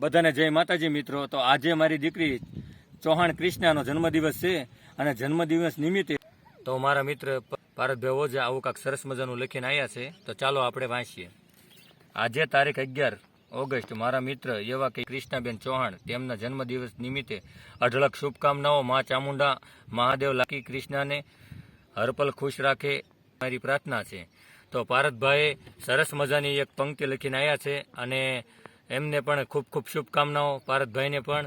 બધાને જય માતાજી મિત્રો. તો આજે મારી દીકરી ચૌહાણ ક્રિષ્નાનો જન્મદિવસ છે અને જન્મદિવસ નિમિત્તે તો મારા મિત્ર પારતભાઈ ઓઝા આવું કાંક સરસ મજાનું લખીને આવ્યા છે, તો ચાલો આપણે વાંચીએ. આજે તારીખ અગિયાર ઓગસ્ટ મારા મિત્ર એવા કે કૃષ્ણાબેન ચૌહાણ, તેમના જન્મદિવસ નિમિત્તે અઢળક શુભકામનાઓ મા ચામુંડા મહાદેવ લાકી ક્રિષ્નાને હરપલ ખુશ રાખે મારી પ્રાર્થના છે. તો ભારતભાઈએ સરસ મજાની એક પંક્તિ લખીને આવ્યા છે અને એમને પણ ખૂબ ખૂબ શુભકામનાઓ પારતભાઈને પણ.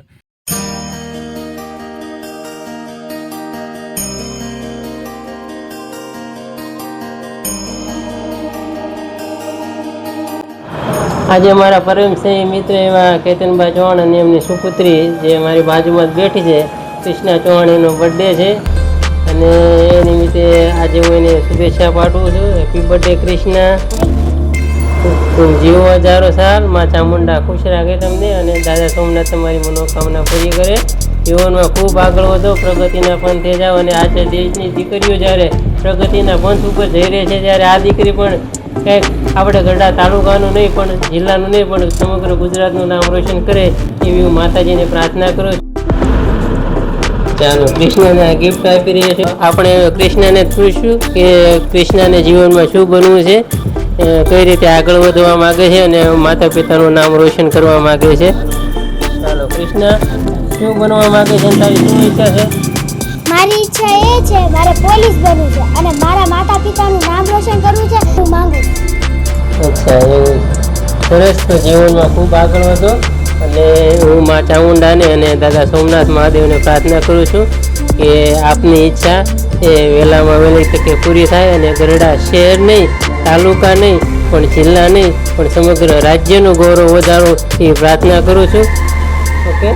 આજે મારા પરમસિંહ મિત્ર એવા કેતનભાઈ ચૌહાણ અને એમની સુપુત્રી જે મારી બાજુમાં જ બેઠી છે, કૃષ્ણા ચૌહાણ એનો બર્થડે છે. અને એ નિમિત્તે આજે હું એને શુભેચ્છા પાઠવું છું. Happy birthday Krishna. જીવો હજારો સાલમાં ચામુંડા ખુશ રાખે તમને અને દાદા સોમનાથ તમારી મનોકામના પૂરી કરે. જીવનમાં ખૂબ આગળ વધો, પ્રગતિના પંથે જાઓ અને આજે દેશની દીકરીઓ જ્યારે પ્રગતિના પંથ ઉપર જઈ રહી છે, ત્યારે આ દીકરી પણ કંઈક આપણે ગરડા તાલુકાનું નહીં, પણ જિલ્લાનું નહીં, પણ સમગ્ર ગુજરાતનું નામ રોશન કરે એવી હું માતાજીને પ્રાર્થના કરું છું. ચાલો, કૃષ્ણને ગિફ્ટ આપી રહ્યા છે. આપણે કૃષ્ણને પૂછ્યું કે કૃષ્ણને જીવનમાં શું બનવું છે? કઈ રીતે આગળ વધવા માંગે છે અને માતા પિતાનું નામ રોશન કરવા માંગે છે? ચાલો કૃષ્ણ શું બનવા માંગે છે તારી શું ઈચ્છા છે? મારી ઈચ્છા એ છે મારે પોલીસ બનવું છે અને મારા માતા પિતાનું નામ રોશન કરવું છે હું માંગુ અચ્છા એવું. સરસ તો જીવનમાં ખૂબ આગળ વધો અને હું મા ચામુંડાને અને દાદા સોમનાથ મહાદેવને પ્રાર્થના કરું છું કે આપની ઈચ્છા એ વહેલામાં વહેલી તકે પૂરી થાય અને ગરડા શહેર નહીં તાલુકા નહીં, પણ જિલ્લા નહીં, પણ સમગ્ર રાજ્યનું ગૌરવ વધારો એ પ્રાર્થના કરું છું. ઓકે